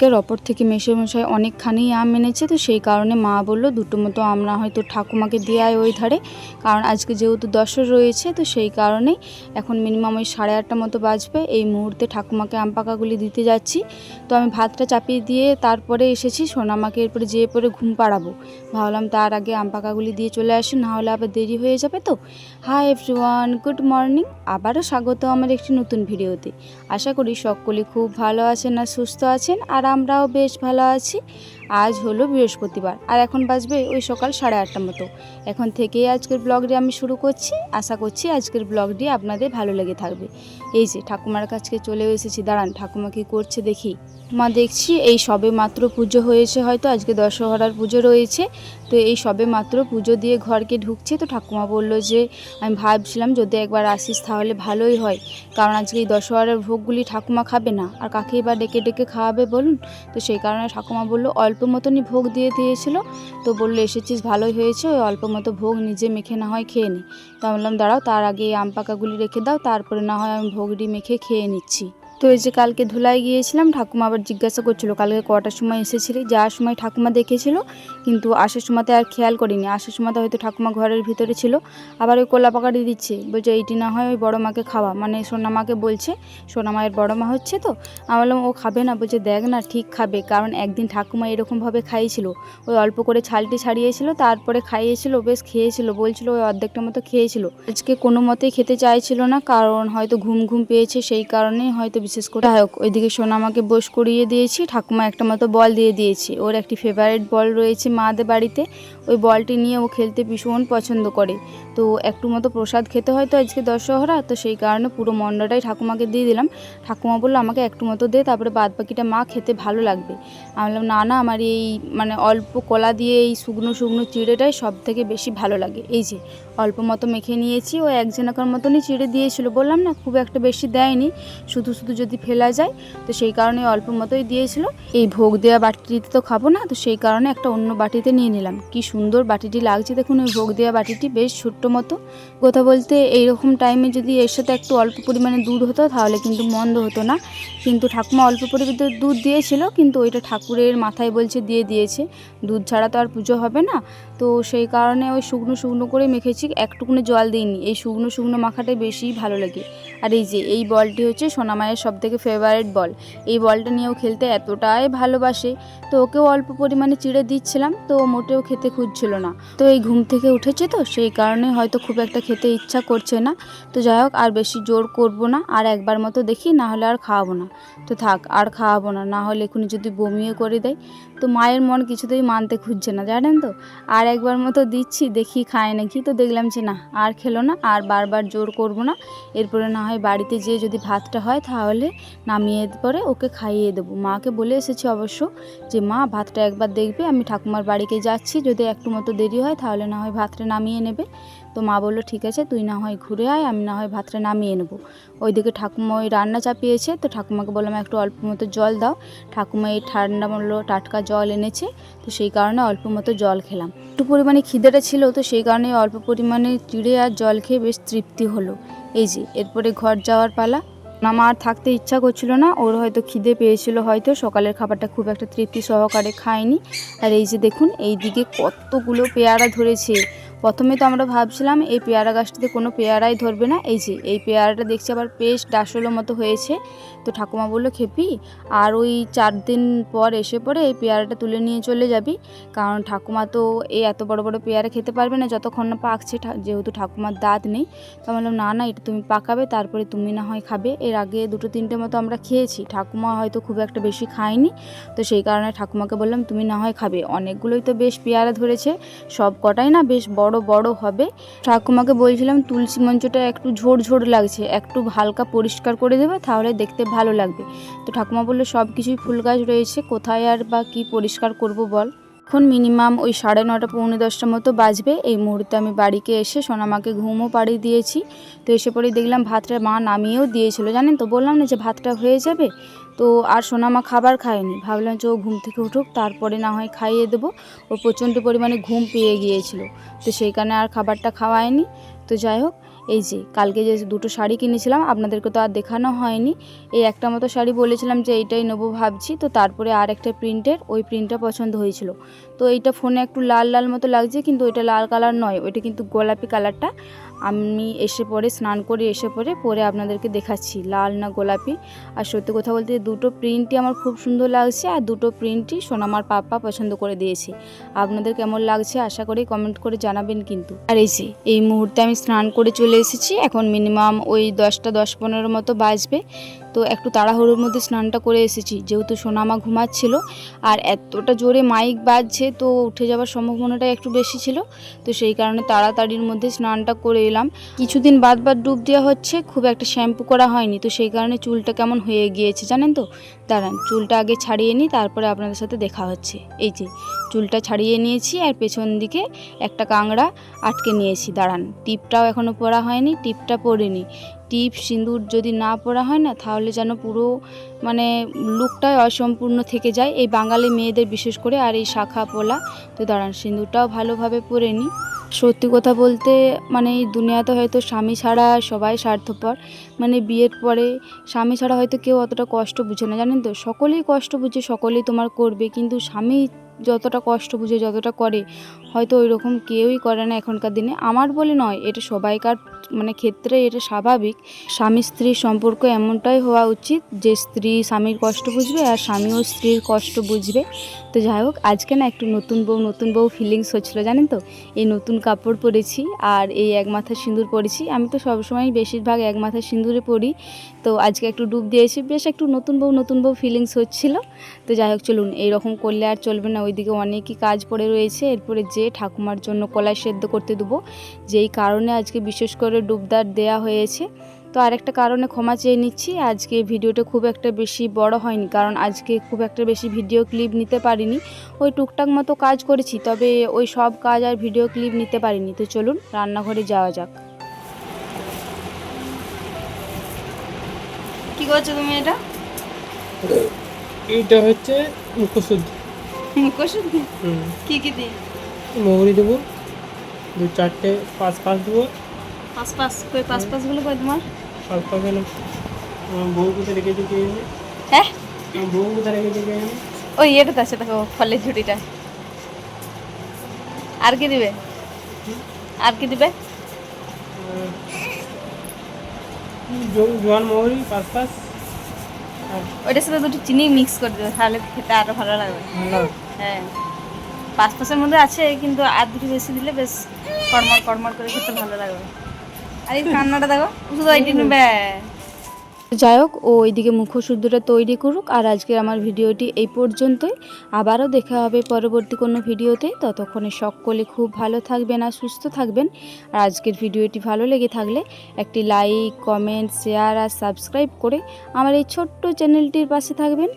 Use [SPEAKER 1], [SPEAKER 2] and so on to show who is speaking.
[SPEAKER 1] ভাগ্যের অপর থেকে মেসোমশাই অনেকখানি আম এনেছে, তো সেই কারণে মা বলল, দুটো মতো আমরা হয়তো ঠাকুমাকে দিয়ে আয় ওই ধারে। কারণ আজকে যেহেতু দশর রয়েছে, তো সেই কারণেই এখন মিনিমাম ওই সাড়ে আটটা মতো বাজবে। এই মুহূর্তে ঠাকুমাকে আম পাকাগুলি দিতে যাচ্ছি। তো আমি ভাতটা চাপিয়ে দিয়ে তারপরে এসেছি, সোনামাকে এরপরে যেয়ে পরে ঘুম পাড়াবো। ভাবলাম তার আগে আম পাকাগুলি দিয়ে চলে আসি, না হলে আবার দেরি হয়ে যাবে তো। হাই এভরিওয়ান গুড মর্নিং আবারও স্বাগত আমার একটি নতুন ভিডিওতে। আশা করি সকলে খুব ভালো আছেন আর সুস্থ আছেন। আর আমরাও বেশ ভালো আছি। আজ হলো বৃহস্পতিবার, আর এখন বাজবে ওই সকাল সাড়ে আটটা মতো। এখন থেকেই আজকের ব্লগটি আমি শুরু করছি। আশা করছি আজকের ব্লগটি আপনাদের ভালো লেগে থাকবে। এই যে, ঠাকুমার কাছকে চলে এসেছি। দাঁড়ান, ঠাকুমা কী করছে দেখি। মা, দেখছি এই সবে মাত্র পুজো হয়েছে হয়তো, আজকে দশহরার পুজো রয়েছে। তো এই সবে মাত্র পুজো দিয়ে ঘরকে ঢুকছে। তো ঠাকুমা বলল যে, আমি ভাবছিলাম যদি একবার আসিস তাহলে ভালোই হয়। কারণ আজকে এই দশহরার ভোগগুলি ঠাকুমা খাবে না। আর কাকে বা ডেকে ডেকে খাওয়াবে বলুন? তো সেই কারণে ঠাকুমা বলল, অল্প মতনই ভোগ দিয়ে দিয়েছিল। তো বলল, এসেছিস, ভালোই হয়েছে, ওই অল্প মতো ভোগ নিজে মেখে না হয় খেয়ে নিই তা বললাম, দাঁড়াও, তার আগে আম পাকাগুলি রেখে দাও, তারপরে না হয় আমি ভোগটি মেখে খেয়ে নিচ্ছি। তো এই যে কালকে ধুলাই গিয়েছিলাম, ঠাকুমা আবার জিজ্ঞাসা করছিল, কালকে কটার সময় এসেছিলি? যাওয়ার সময় ঠাকুমা দেখেছিল, কিন্তু আসার সময়তে আর খেয়াল করিনি। আসার সময়তে হয়তো ঠাকুমা ঘরের ভিতরে ছিল, আবার ওই কোলা পাকাড়ি দিচ্ছে। বলছে, এইটি না হয় ওই বড়ো মাকে খাওয়া। মানে সোনা মাকে বলছে, সোনা মায়ের বড়ো মা হচ্ছে তো? আমি বললাম, ও খাবে না। বলছে, দেখ না, ঠিক খাবে। কারণ একদিন ঠাকুমা এরকমভাবে খাইয়েছিল। ওই অল্প করে ছালটি ছাড়িয়েছিল, তারপরে খাইয়েছিল, বেশ খেয়েছিল। বলছিল, ওই অর্ধেকটা মতো খেয়েছিল। আজকে কোনো মতেই খেতে চাইছিল না, কারণ হয়তো ঘুম ঘুম পেয়েছে, সেই কারণেই হয়তো বিশেষ করে যাই হোক, ওইদিকে সোনামাকে বস করিয়ে দিয়েছি, ঠাকুমা একটা মতো বল দিয়ে দিয়েছি। ওর একটি ফেভারিট বল রয়েছে মাদের বাড়িতে। ওই বলটি নিয়ে ও খেলতে ভীষণ পছন্দ করে। তো একটু মতো প্রসাদ খেতে হয় তো আজকে দশহরা, তো সেই কারণে পুরো মণ্ডটাই ঠাকুমাকে দিয়ে দিলাম। ঠাকুমা বলল, আমাকে একটু মতো দে, তারপরে বাদ বাকিটা মা খেতে ভালো লাগবে। আমি বললাম, না না, আমার এই মানে অল্প কলা দিয়ে এই শুকনো শুকনো চিড়েটাই সব থেকে বেশি ভালো লাগে। এই যে অল্প মতো মেখে নিয়েছি। ও এক জেনাকার মতনই চিড়ে দিয়েছিল। বললাম, না, খুব একটা বেশি দেয়নি। শুধু শুধু যদি ফেলা যায়। তো সেই কারণে অল্প মতোই দিয়েছিল। এই ভোগ দেওয়া বাটিটিতে তো খাব না, তো সেই কারণে একটা অন্য বাটিতে নিয়ে নিলাম। কি সুন্দর বাটিটি লাগছে। দেখুন, ওই ভোগ দেওয়া বাটিটি বেশ ছোট্ট মতো। কথা বলতে, এইরকম টাইমে যদি এর সাথে একটু অল্প পরিমাণে দুধ হতো, তাহলে কিন্তু মন্দ হতো না। কিন্তু ঠাকুমা অল্প পরিমাণে দুধ দিয়েছিল, কিন্তু ওইটা ঠাকুরের মাথায় বলছে দিয়ে দিয়েছে। দুধ ছাড়া তো আর পুজো হবে না। তো সেই কারণে ওই শুকনো শুকনো করে মেখেছি। একটুকুনি জল দিইনি এই শুকনো শুকনো মাখাটাই বেশি ভালো লাগে। আর এই যে, এই বলটি হচ্ছে সোনামায়ের সব থেকে ফেভারিট বল। এই বলটা নিয়েও খেলতে এতটাই ভালোবাসে। তো ওকেও অল্প পরিমাণে চিড়ে দিচ্ছিলাম, তো মোটেও খেতে খুঁজছিল না। তো এই ঘুম থেকে উঠেছে তো, সেই কারণে হয়তো খুব একটা খেতে ইচ্ছা করছে না। তো যাই হোক, আর বেশি জোর করব না, আর একবার মতো দেখি, না হলে আর খাওয়াবো না। তো থাক, আর খাওয়াবো না না হলে এখনই যদি বমিও করে দেয় তো মায়ের মন কিছুতেই মানতে খুঁজছে না, জানেন তো? আর একবার মতো দিচ্ছি, দেখি খায় নাকি? তো দেখলাম যে না, আর খেলো না, আর বারবার জোর করব না। এরপরে না হয় বাড়িতে যেয়ে যদি ভাতটা হয় তাহলে নামিয়ে পরে ওকে খাইয়ে দেবো। মাকে বলে এসেছি অবশ্য যে, মা, ভাতটা একবার দেখবে, আমি ঠাকুমার বাড়িতে যাচ্ছি। যদি একটু মতো দেরি হয় তাহলে না হয় ভাতটা নামিয়ে নেবে। তো মা বলল, ঠিক আছে, তুই না হয় ঘুরে আয়, আমি না হয় ভাতটা নামিয়ে নেব। ওইদিকে ঠাকুমা ওই রান্না চাপিয়েছে, তো ঠাকুমাকে বললাম, একটু অল্প মতো জল দাও। ঠাকুমা এই ঠান্ডা মূল্য টাটকা জল এনেছে। তো সেই কারণে অল্প মতো জল খেলাম। একটু পরিমাণে খিদেটা ছিল, তো সেই কারণে অল্প পরিমাণে চিড়ে আর জল খেয়ে বেশ তৃপ্তি হলো। এই যে, এরপরে ঘর যাওয়ার পালা। আমার আর থাকতে ইচ্ছা করছিল না, ওর হয়তো খিদে পেয়েছিল হয়তো, সকালের খাবারটা খুব একটা তৃপ্তি সহকারে খায়নি। আর এই যে দেখুন এই দিকে কতগুলো পেয়ারা ধরেছে। প্রথমে তো আমরা ভাবছিলাম এই পেয়ারা গাছটিতে কোনো পেয়ারাই ধরবে না। এই যে, এই পেয়ারাটা দেখছি আবার বেশ ডাসলের মতো হয়েছে। তো ঠাকুমা বলল, খেপি, আর ওই চার দিন পর এসে পরে এই পেয়ারাটা তুলে নিয়ে চলে যাবি। কারণ ঠাকুমা তো এই এত বড় বড় পেয়ারা খেতে পারবে না, যতক্ষণ না পাকছে যেহেতু ঠাকুমার দাঁত নেই। তো আমি বললাম, না না, এটা তুমি পাকাবে, তারপরে তুমি না হয় খাবে। এর আগে দুটো তিনটে মতো আমরা খেয়েছি। ঠাকুমা হয়তো খুব একটা বেশি খায়নি। তো সেই কারণে ঠাকুমাকে বললাম, তুমি না হয় খাবে। অনেকগুলোই তো বেশ পেয়ারা ধরেছে। সব কটাই না বেশ বড় বড় বড় হবে। ঠাকুমাকে বলছিলাম, তুলসী মঞ্চটা একটু ঝোড় ঝোড় লাগছে, একটু হালকা পরিষ্কার করে দেবে, তাহলে দেখতে ভালো লাগবে। তো ঠাকুমা বলল, সব কিছুই ফুল গাছ রয়েছে, কোথায় আর বা কি পরিষ্কার করব বল? এখন মিনিমাম ওই সাড়ে নটা পৌনে দশটা মতো বাজবে। এই মুহূর্তে আমি বাড়িতে এসে সোনামাকে ঘুমও পাড়ি দিয়েছি। তো এসে পরেই দেখলাম, ভাতটা মা নামিয়েও দিয়েছিল, জানেন তো? বললাম না যে ভাতটা হয়ে যাবে? তো আর সোনামা খাবার খায়নি। ভাবলাম যে ও ঘুম থেকে উঠুক, তারপরে না হয় খাইয়ে দেবো। ও প্রচণ্ড পরিমাণে ঘুম পেয়ে গিয়েছিল। তো সেই কারণে আর খাবারটা খাওয়ায়নি। তো যাই হোক এই যে, কালকে যে দুটো শাড়ি কিনেছিলাম, আপনাদেরকে তো আর দেখানো হয়নি। এই একটা মতো শাড়ি বলেছিলাম যে, এইটাই নেব ভাবছি। তো তারপরে আর একটা প্রিন্টের, ওই প্রিন্টটা পছন্দ হয়েছিল। তো এইটা ফোনে একটু লাল লাল মতো লাগছে, কিন্তু ওইটা লাল কালার নয়, ওইটা কিন্তু গোলাপি কালারটা। আমি এসে পরে, স্নান করে এসে পরে পরে আপনাদেরকে দেখাচ্ছি, লাল না গোলাপি। আর সত্যি কথা বলতে, দুটো প্রিন্টই আমার খুব সুন্দর লাগছে, আর দুটো প্রিন্টই সোনামার পাপা পছন্দ করে দিয়েছে। আপনাদের কেমন লাগছে, আশা করি কমেন্ট করে জানাবেন কিন্তু। আর এই যে, এই মুহূর্তে আমি স্নান করে চলে এসেছি। এখন মিনিমাম ওই দশটা দশ পনেরো মতো বাজবে। তো একটু তাড়াহুড়োর মধ্যে স্নানটা করে এসেছি। যেহেতু সোনামা ঘুমাচ্ছিল আর এতটা জোরে মাইক বাজছে, তো উঠে যাওয়ার সম্ভাবনাটা একটু বেশি ছিল। তো সেই কারণে তাড়াতাড়ির মধ্যে স্নানটা করে এলাম। কিছুদিন বাদ বাদ ডুব দেওয়া হচ্ছে, খুব একটা শ্যাম্পু করা হয়নি। তো সেই কারণে চুলটা কেমন হয়ে গিয়েছে জানেন তো? দাঁড়ান, চুলটা আগে ছাড়িয়ে নিই, তারপরে আপনাদের সাথে দেখা হচ্ছে। এই যে, চুলটা ছাড়িয়ে নিয়েছি আর পেছন দিকে একটা কাংড়া আটকে নিয়েছি। দাঁড়ান, টিপটাও এখনও পরা হয়নি, টিপটা পরিনি টিপ সিঁদুর যদি না পরা হয় না, তাহলে যেন পুরো মানে লুকটাই অসম্পূর্ণ থেকে যায়। এই বাঙালি মেয়েদের বিশেষ করে আর এই শাখা পোলা। তো দাঁড়ান, সিঁদুরটাও ভালোভাবে পরে নিই সত্যি কথা বলতে মানে এই দুনিয়াতে হয়তো স্বামী ছাড়া সবাই স্বার্থপর। মানে বিয়ের পরে স্বামী ছাড়া হয়তো কেউ অতটা কষ্ট বুঝে না, জানেন তো? সকলেই কষ্ট বুঝে, সকলেই তোমার করবে। কিন্তু স্বামী যতটা কষ্ট বুঝে, যতটা করে, হয়তো ওই রকম কেউই করে না এখনকার দিনে। আমার বলে নয়, এটা সবাইকার মানে ক্ষেত্রে এটা স্বাভাবিক। স্বামী স্ত্রীর সম্পর্ক এমনটাই হওয়া উচিত যে স্ত্রী স্বামীর কষ্ট বুঝবে আর স্বামীও স্ত্রীর কষ্ট বুঝবে। তো যাই হোক, আজকে না একটু নতুন বউ নতুন বউ ফিলিংস হচ্ছিল, জানেন তো? এই নতুন কাপড় পরেছি আর এই এক মাথা সিঁদুর পরেছি। আমি তো সবসময় বেশিরভাগ এক মাথা সিঁদুরে পরি। তো আজকে একটু ডুব দিয়েছি, বেশ একটু নতুন বউ নতুন বউ ফিলিংস হচ্ছিল। তো যাই হোক, চলুন, এইরকম করলে আর চলবে না ওইদিকে অনেকই কাজ পড়ে রয়েছে। এরপরে যে ঠাকুমার জন্য কলাই সেদ্ধ করতে দেবো, যেই কারণে আজকে বিশেষ করে ডুবদার দেয়া হয়েছে। তো আরেকটা কারণে ক্ষমা চেয়ে নিচ্ছি, আজকে ভিডিওটা খুব একটা বেশি বড় হয়নি, কারণ আজকে খুব একটা বেশি ভিডিও ক্লিপ নিতে পারিনি। ওই টুকটাক মতো কাজ করেছি, তবে ওই সব কাজ আর ভিডিও ক্লিপ নিতে পারিনি। তো চলুন, রান্নাঘরে যাওয়া যাক। কি করছ তুমি এটা?
[SPEAKER 2] এইটা হচ্ছে মুখশুদ্ধি।
[SPEAKER 1] মুখশুদ্ধি
[SPEAKER 2] হুম।
[SPEAKER 1] কি কি দিয়ে?
[SPEAKER 2] মৌরি দেবো দু চারটে পাঁচ পাঁচ দেবো।
[SPEAKER 1] পাঁচ পাঁচ কই পাঁচ পাঁচগুলো কই তোমার?
[SPEAKER 2] পাঁচ পাঁচ গেলে বউ কোথায় রেখেছে কে
[SPEAKER 1] হ্যাঁ?
[SPEAKER 2] বউ কোথায় রেখেছে কে
[SPEAKER 1] ওই ইয়েটাতে আছে দেখো ফলের ঝুড়িটা। আর কি দিবে? আর কি দিবে?
[SPEAKER 2] জোয়ান মৌরি পাঁচ পাঁচ।
[SPEAKER 1] ওইটার সাথে দুটো চিনি মিক্স করে দেবে তাহলে খেতে আরও ভালো লাগবে। হ্যাঁ। পাঁচ পাঁচের মধ্যে আছে কিন্তু আর দুটো বেশি দিলে বেশ কড়মড় কর্মর করে খেতে ভালো লাগবে। আর এই কান্নাটা দেখো শুধু ওইটি নেবে যাই হোক, ও ওইদিকে মুখশুদ্ধটা তৈরি করুক। আর আজকে আমার ভিডিওটি এই পর্যন্তই। আবারও দেখা হবে পরবর্তী কোনো ভিডিওতে। ততক্ষণে সকলে খুব ভালো থাকবেন আর সুস্থ থাকবেন। আর আজকের ভিডিওটি ভালো লেগে থাকলে একটি লাইক, কমেন্ট, শেয়ার আর সাবস্ক্রাইব করে আমার এই ছোট্ট চ্যানেলটির পাশে থাকবেন।